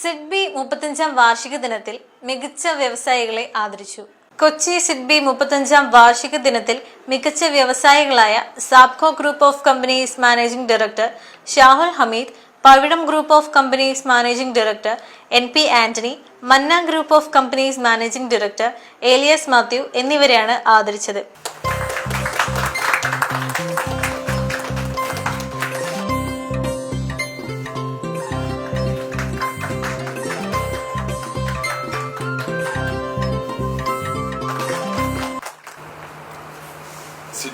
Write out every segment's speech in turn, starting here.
SIDBI മുപ്പത്തഞ്ചാം വാർഷിക ദിനത്തിൽ മികച്ച വ്യവസായികളെ ആദരിച്ചു. കൊച്ചി സിഡ്ബി മുപ്പത്തഞ്ചാം വാർഷിക ദിനത്തിൽ മികച്ച വ്യവസായികളായ Sabco group of companies managing director Shahul Hameed Pavizham group of companies managing director N P Antony Manna group of companies managing director Elias Mathew എന്നിവരെയാണ് ആദരിച്ചത്.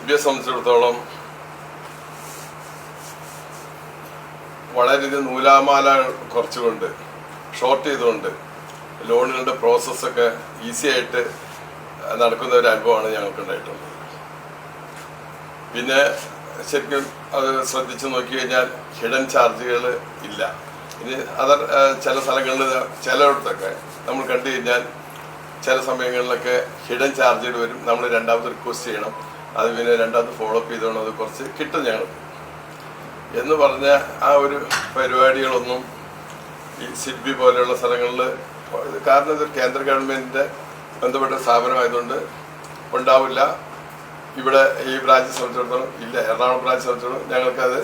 സിഡ്ബിയെ സംബന്ധിച്ചിടത്തോളം വളരെയധികം നൂലാമാല കുറച്ചുകൊണ്ട് ഷോർട്ട് ചെയ്തുകൊണ്ട് ലോണുകളുടെ പ്രോസസ്സൊക്കെ ഈസി ആയിട്ട് നടക്കുന്ന ഒരു അനുഭവമാണ് ഞങ്ങൾക്ക് ഉണ്ടായിട്ടുള്ളത് പിന്നെ ശരിക്കും അത് ശ്രദ്ധിച്ചു നോക്കി കഴിഞ്ഞാൽ ഹിഡൻ ചാർജുകൾ ഇല്ല. ഇനി അതർ ചില സ്ഥലങ്ങളിൽ ചിലയിടത്തൊക്കെ നമ്മൾ കണ്ടു കഴിഞ്ഞാൽ ചില സമയങ്ങളിലൊക്കെ ഹിഡൻ ചാർജുകൾ വരും. നമ്മൾ രണ്ടാമത് റിക്വസ്റ്റ് ചെയ്യണം. അത് പിന്നെ രണ്ടാമത് ഫോളോ അപ്പ് ചെയ്തോണം അത് കുറച്ച് കിട്ടും ഞങ്ങൾ എന്ന് പറഞ്ഞ ആ ഒരു പരിപാടികളൊന്നും ഈ സിഡ്ബി പോലെയുള്ള സ്ഥലങ്ങളിൽ കാരണം ഇത് കേന്ദ്ര ഗവൺമെന്റിന്റെ ബന്ധപ്പെട്ട സ്ഥാപനമായതുകൊണ്ട് ഉണ്ടാവില്ല. ഇവിടെ ഈ ബ്രാഞ്ച് സംബന്ധിച്ചിടത്തോളം ഇല്ല. എറണാകുളം ബ്രാഞ്ച് സംബന്ധിച്ചിടത്തോളം ഞങ്ങൾക്കത്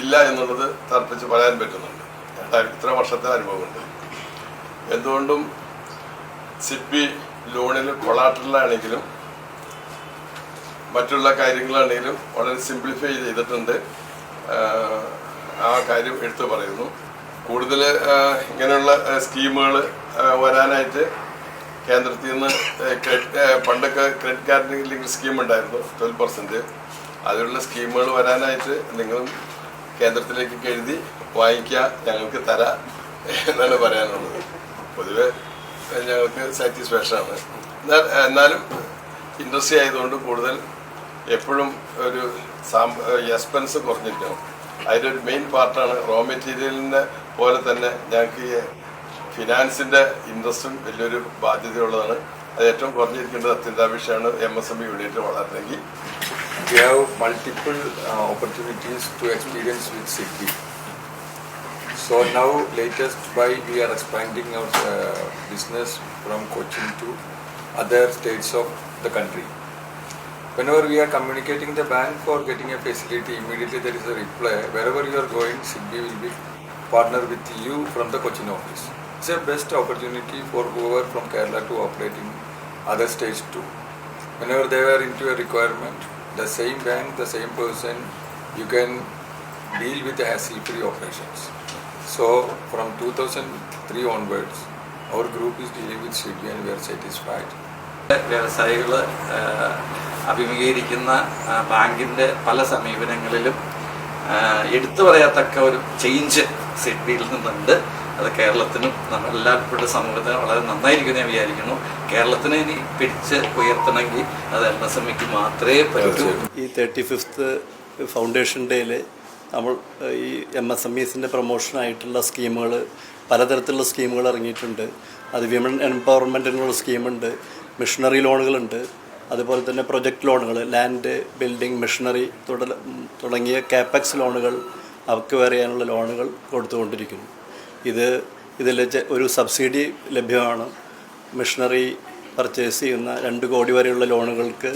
ഇല്ല എന്നുള്ളത് തർപ്പിച്ച് പറയാൻ പറ്റുന്നുണ്ട്. ഇത്ര വർഷത്തെ അനുഭവമുണ്ട് എന്തുകൊണ്ടും സിഡ്ബി ലോണിൽ കൊളാട്ടറിലാണെങ്കിലും മറ്റുള്ള കാര്യങ്ങളാണെങ്കിലും വളരെ സിംപ്ലിഫൈ ചെയ്തിട്ടുണ്ട്. ആ കാര്യം എടുത്തു പറയുന്നു. കൂടുതൽ ഇങ്ങനെയുള്ള സ്കീമുകൾ വരാനായിട്ട് കേന്ദ്രത്തിൽ നിന്ന് ക്രെഡിറ്റ് പണ്ടൊക്കെ ക്രെഡിറ്റ് കാർഡിന് ലിങ്ക് സ്കീം ഉണ്ടായിരുന്നു ട്വൽവ് പെർസെന്റ് അതിലുള്ള സ്കീമുകൾ വരാനായിട്ട് നിങ്ങളും കേന്ദ്രത്തിലേക്ക് എഴുതി വാങ്ങിക്കുക ഞങ്ങൾക്ക് തരാം എന്നാണ് പറയാനുള്ളത്. പൊതുവെ ഞങ്ങൾക്ക് സാറ്റിസ്ഫാക്ഷൻ ആണ്. എന്നാൽ എന്നാലും ഇൻഡസ്ട്രി ആയതുകൊണ്ട് കൂടുതൽ എപ്പോഴും ഒരു എക്സ്പെൻസ് കുറഞ്ഞിട്ടുണ്ട് അതിന്റെ ഒരു മെയിൻ പാർട്ടാണ് റോ മെറ്റീരിയലിന്റെ പോലെ തന്നെ ഞങ്ങൾക്ക് ഈ ഫിനാൻസിന്റെ ഇൻട്രസ്റ്റും വലിയൊരു ബാധ്യതയുള്ളതാണ്. അത് ഏറ്റവും കുറഞ്ഞിരിക്കേണ്ടത് അത്യന്താപേക്ഷയാണ് M S M B unit വളർന്നെങ്കിൽ. We have multiple opportunities to experience with city so now latest by we are expanding our business from Cochin to other states of the country Whenever we are communicating the bank for getting a facility, immediately there is a reply. Wherever you are going, City will be partner with you from the Cochin office. It's a best opportunity for whoever from Kerala to operate in other states too. Whenever they are into a requirement, the same bank, the same person, you can deal with the hassle-free operations. So from 2003 onwards, our group is dealing with CB and we are satisfied. വ്യവസായികൾ അഭിമുഖീകരിക്കുന്ന ബാങ്കിന്റെ പല സമീപനങ്ങളിലും എടുത്തു പറയാത്തക്ക ഒരു change സിഡ്നിയിൽ നിന്നുണ്ട്. അത് കേരളത്തിനും നമ്മളെല്ലാവരുടെ സമൂഹത്തിന് വളരെ നന്നായിരിക്കും ഞാൻ വിചാരിക്കുന്നു. കേരളത്തിനെ ഇനി പിടിച്ച് ഉയർത്തണമെങ്കിൽ അത് എൻ എസ് എം ഇക്ക് മാത്രമേ പറ്റൂ. ഈ തേർട്ടി ഫിഫ്ത്ത് ഫൗണ്ടേഷൻ ഡേയിൽ നമ്മൾ ഈ എം എസ് എം ഇസിന്റെ പ്രൊമോഷനായിട്ടുള്ള സ്കീമുകൾ പലതരത്തിലുള്ള സ്കീമുകൾ ഇറങ്ങിയിട്ടുണ്ട്. അത് വിമൻ എംപവർമെന്റിനുള്ള സ്കീമുണ്ട്. മിഷണറി ലോണുകളുണ്ട്. അതുപോലെ തന്നെ പ്രൊജക്ട് ലോണുകൾ ലാൻഡ് ബിൽഡിംഗ് മെഷീനറി തുടങ്ങിയ കാപ്പക്സ് ലോണുകൾ അവർക്ക് ചെയ്യാനുള്ള ലോണുകൾ കൊടുത്തുകൊണ്ടിരിക്കുന്നു. ഇത് ഇതിൽ ഒരു സബ്സിഡി ലഭ്യമാണ്. മെഷീനറി പർച്ചേസ് ചെയ്യുന്ന രണ്ട് കോടി വരെയുള്ള ലോണുകൾക്ക്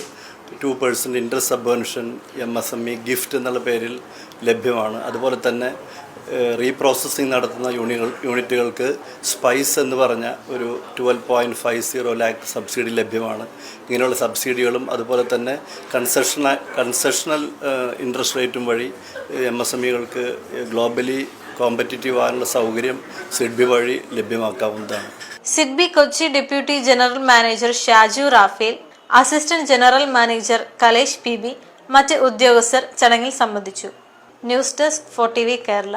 two percent interest subvention M S M E gift എന്നുള്ള പേരിൽ ലഭ്യമാണ്. അതുപോലെ തന്നെ റീപ്രോസസ്സിംഗ് നടത്തുന്ന യൂണികൾ യൂണിറ്റുകൾക്ക് സ്പൈസ് എന്ന് പറഞ്ഞ ഒരു twelve point five zero lakh subsidy ലഭ്യമാണ്. ഇങ്ങനെയുള്ള സബ്സിഡികളും അതുപോലെ തന്നെ കൺസെഷണ കൺസെഷണൽ ഇൻട്രസ്റ്റ് റേറ്റും വഴി എം എസ് എം ഇകൾക്ക് ഗ്ലോബലി കോമ്പറ്റിറ്റീവ് ആകാനുള്ള സൗകര്യം സിഡ്ബി വഴി ലഭ്യമാക്കാവുന്നതാണ്. SIDBI Kochi deputy general manager Shaju Raphael assistant general manager Kalesh P B മറ്റ് ഉദ്യോഗസ്ഥർ ചടങ്ങിൽ സംബന്ധിച്ചു. News desk four T V Kerala.